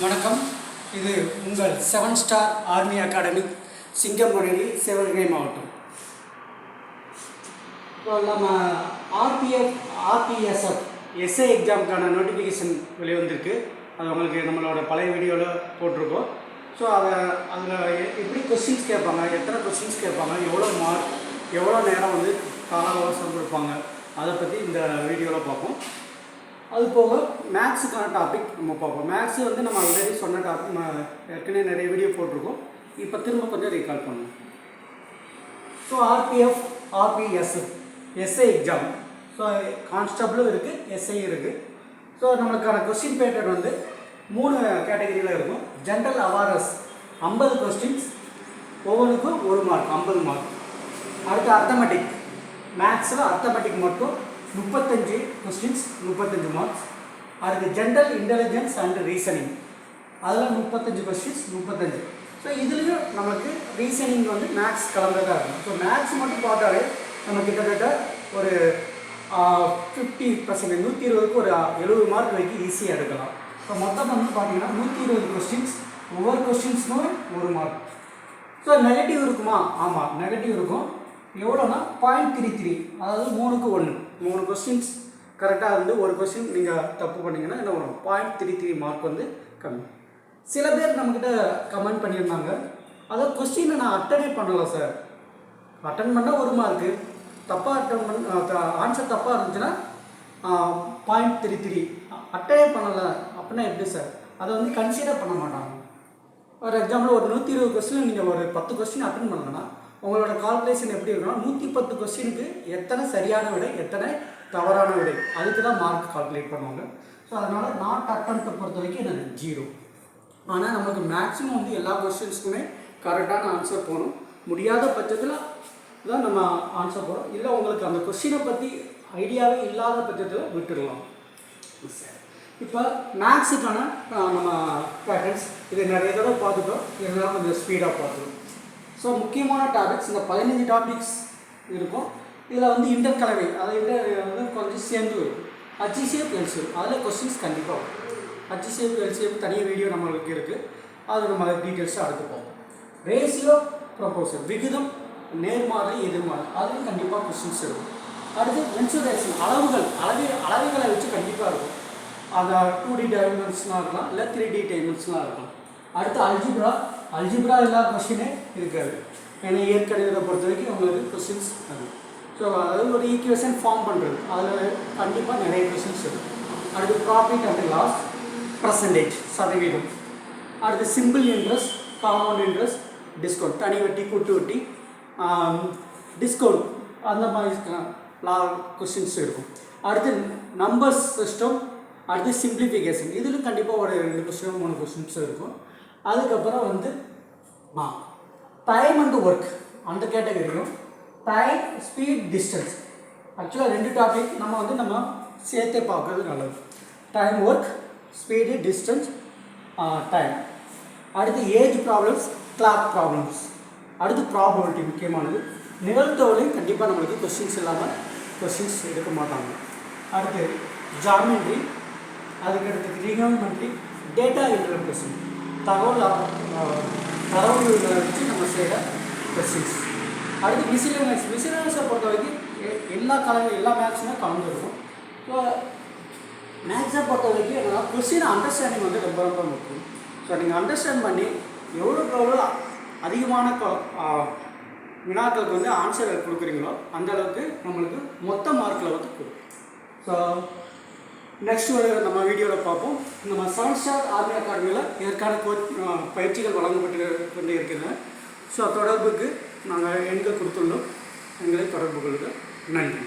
வணக்கம். இது உங்கள் seven star army academy Singampunari Sivaganga மாவட்டம். இப்போ நம்ம ஆர்பிஎஃப் ஆர்பிஎஸ்எஃப் எஸ்ஏ எக்ஸாமுக்கான நோட்டிஃபிகேஷன் வெளிவந்திருக்கு. அது உங்களுக்கு நம்மளோட பழைய வீடியோவில் போட்டிருக்கோம். ஸோ அதை அதில் எப்படி கொஸ்டின்ஸ் கேட்பாங்க எத்தனை கொஸ்டின்ஸ் கேட்பாங்க எவ்வளோ மார்க் எவ்வளோ நேரம் வந்து கால அவகாசம் கொடுப்பாங்க அதை பற்றி இந்த வீடியோவில் பார்ப்போம். அது போக மேக்ஸுக்கான டாபிக் நம்ம பார்ப்போம். மேக்ஸு வந்து நம்ம ஆல்ரெடி சொன்ன டாபிக் ஏற்கனவே நிறைய வீடியோ போட்டிருக்கோம். இப்போ திரும்ப கொஞ்சம் ரீகால் பண்ணுவோம் so RPF RPS SI exam so கான்ஸ்டபிளும் இருக்குது எஸ்ஐ இருக்குது ஸோ நம்மளுக்கான கொஸ்டின் பேட்டர்ன் வந்து மூணு கேட்டகரியில் இருக்கும். ஜென்ரல் அவேர்னஸ் ஐம்பது கொஸ்டின்ஸ் ஒவ்வொன்றுக்கும் ஒரு மார்க் ஐம்பது மார்க் அடுத்து அர்த்தமெட்டிக் மேக்ஸில் அர்த்தமெட்டிக் மட்டும் முப்பத்தஞ்சு கொஸ்டின்ஸ் முப்பத்தஞ்சு மார்க்ஸ் அடுத்து ஜென்ரல் இன்டெலிஜென்ஸ் அண்ட் ரீசனிங் அதில் முப்பத்தஞ்சு கொஸ்டின்ஸ் முப்பத்தஞ்சு. ஸோ இதுலேயும் நமக்கு ரீசனிங் வந்து மேக்ஸ் கலந்ததாக இருக்கும். ஸோ மேக்ஸ் மட்டும் பார்த்தாலே நம்ம கிட்டத்தட்ட ஒரு ஃபிஃப்டி பர்சன்டேஜ் நூற்றி இருபதுக்கு ஒரு எழுபது மார்க் வரைக்கும் ஈஸியாக எடுக்கலாம். ஸோ மொத்தம் வந்து பார்த்தீங்கன்னா நூற்றி இருபது கொஸ்டின்ஸ் ஒவ்வொரு கொஸ்டின்ஸ்க்கும் ஒரு மார்க் ஸோ நெகட்டிவ் இருக்குமா? ஆமாம் நெகட்டிவ் இருக்கும். எவ்வளோனா பாயிண்ட் த்ரீ த்ரீ அதாவது மூணுக்கு ஒன்று மூணு கொஸ்டின்ஸ் கரெக்டாக இருந்து ஒரு கொஸ்டின் நீங்கள் தப்பு பண்ணிங்கன்னா என்ன வரும்? பாயிண்ட் த்ரீ த்ரீ மார்க் வந்து கம்மி. சில பேர் நம்மக்கிட்ட கமெண்ட் பண்ணியிருந்தாங்க. அதாவது கொஸ்டினை நான் அட்டனே பண்ணலை சார் அட்டன் பண்ணால் ஒரு மார்க்கு தப்பாக அட்டன் பண்ண ஆன்சர் தப்பாக இருந்துச்சுன்னா பாயிண்ட் த்ரீ த்ரீ அட்டனே பண்ணலை அப்படின்னா எப்படி சார் அதை வந்து கன்சிடர் பண்ண மாட்டாங்க. ஃபார் எக்ஸாம்பிள் ஒரு நூற்றி இருபது கொஸ்டின் நீங்கள் ஒரு பத்து கொஸ்டின் அட்டன் பண்ணலன்னா உங்களோட கால்குலேஷன் எப்படி இருக்குன்னா நூற்றி பத்து கொஸ்டினுக்கு எத்தனை சரியான விடை எத்தனை தவறான விடை? அதுக்கு தான் மார்க் கால்குலேட் பண்ணுவாங்க. ஸோ அதனால் நாட் அட்டம்ப்டை பொறுத்த வரைக்கும் எனக்கு ஜீரோ ஆனால் நமக்கு மேக்ஸிமம் வந்து எல்லா கொஸ்டின்ஸ்க்குமே கரெக்டான ஆன்சர் போகணும். முடியாத பட்சத்தில் தான் நம்ம ஆன்சர் போகிறோம் இல்லை உங்களுக்கு அந்த கொஸ்டினை பற்றி ஐடியாவே இல்லாத பட்சத்தில் விட்டுடலாம். இப்போ மேக்ஸுக்கான நம்ம பேட்டர்ன்ஸ் இது நிறைய தடவை பார்த்துட்டோம். இருந்தாலும் கொஞ்சம் ஸ்பீடாக பார்த்துருவோம் ஸோ முக்கியமான டாபிக்ஸ் இந்த பதினஞ்சு டாபிக்ஸ் இருக்கும். இதில் வந்து இன்டர் கலவை அதை இன்டர் வந்து கொஞ்சம் சேர்ந்து வரும். ஹச்சிசிஎஃப் எல்சிஎஃப் அதில் கொஸ்டின்ஸ் கண்டிப்பாக வரும். ஹச்சிசிஎஃப் எல்சிஎஃப் தனியாக வீடியோ நம்மளுக்கு இருக்குது அது நம்ம டீட்டெயில்ஸாக அடுத்து போகும் ரேஷியோ ப்ரொபோசல் விகிதம் நேர்மாறு எதிர்மாறு அதுவும் கண்டிப்பாக கொஸ்டின்ஸ் இருக்கும். அடுத்து மென்சுரேஷன் அளவுகள் அளவி அளவுகளை வச்சு கண்டிப்பாக இருக்கும். அதை டூ டி டைமென்ஷனாக இருக்கலாம் இல்லை த்ரீ டி டைமென்ஷனாக இருக்கலாம். அடுத்து அல்ஜிப்ரா அல்ஜிப்ரா இல்லாத கொஸ்டினே இருக்காது. ஏன்னா இயற்கணிதத்தை பொறுத்த வரைக்கும் உங்களுக்கு கொஸ்டின்ஸ் இருக்கும் ஸோ அதாவது ஒரு ஈக்குவேஷன் ஃபார்ம் பண்ணுறது அதில் கண்டிப்பாக நிறைய கொஸ்டின்ஸ் இருக்கும் அடுத்து ப்ராஃபிட் அண்ட் லாஸ் பர்சன்டேஜ் சதவீதம். அடுத்து simple interest compound interest discount தனி வட்டி கூட்டு வட்டி டிஸ்கவுண்ட் அந்த மாதிரி லா கொஸ்டின்ஸ் இருக்கும். அடுத்து நம்பர்ஸ் சிஸ்டம் அடுத்து சிம்பிளிஃபிகேஷன் இதில் கண்டிப்பாக ஒரு ரெண்டு கொஸ்டின் மூணு கொஸ்டின்ஸ் இருக்கும். அதுக்கப்புறம் வந்து மா டைம் அண்டு ஒர்க் அந்த கேட்டகரியும் டைம் ஸ்பீட் டிஸ்டன்ஸ் ஆக்சுவலாக ரெண்டு டாபிக் நம்ம வந்து நம்ம சேர்த்தே பார்க்கறது நல்லது. Time work speed distance time அடுத்து ஏஜ் ப்ராப்ளம்ஸ் கிளாக் ப்ராப்ளம்ஸ் அடுத்து ப்ராபபிலிட்டி முக்கியமானது. நிகழ்த்தவளையும் கண்டிப்பாக நம்மளுக்கு கொஸ்டின்ஸ் இல்லாமல் கொஸ்டின்ஸ் எடுக்க மாட்டாங்க. அடுத்து ஜாமெண்ட்ரி அதுக்கடுத்து ரிகவர்மெண்ட்ரி டேட்டா இன்டர்பிரேஷன் தகவல் அஹ், தரவுகளை வச்சு நம்ம செய்கிற கொஸ்டின்ஸ் அடுத்து மிசிலியனஸ் மிசிலியனஸை பொறுத்த வரைக்கும் எ- எல்லா கலந்து எல்லா மேக்ஸுமே கலந்துருக்கும் ஸோ மேக்ஸை பொறுத்த வரைக்கும் என்னன்னா கொஸ்டின் அண்டர்ஸ்டாண்டிங் வந்து ரொம்ப ரொம்ப முக்கியம். ஸோ நீங்கள் அண்டர்ஸ்டாண்ட் பண்ணி எவ்வளோக்கு எவ்வளோ அதிகமான வினாக்களுக்கு வந்து ஆன்சர் கொடுக்குறீங்களோ அந்த அளவுக்கு நம்மளுக்கு மொத்த மார்க்கில் வந்து கொடுக்கும். ஸோ நெக்ஸ்ட் ஒரு நம்ம வீடியோவில் பார்ப்போம். நம்ம செவன் ஸ்டார் ஆர்மி அகாடமியில் இதற்கான கோச் பயிற்சிகள் வழங்கப்பட்டு கொண்டு இருக்கின்றன ஸோ தொடர்புக்கு நாங்கள் எண்கள் கொடுத்துள்ளோம். எங்களை தொடர்பு கொள்க. நன்றி.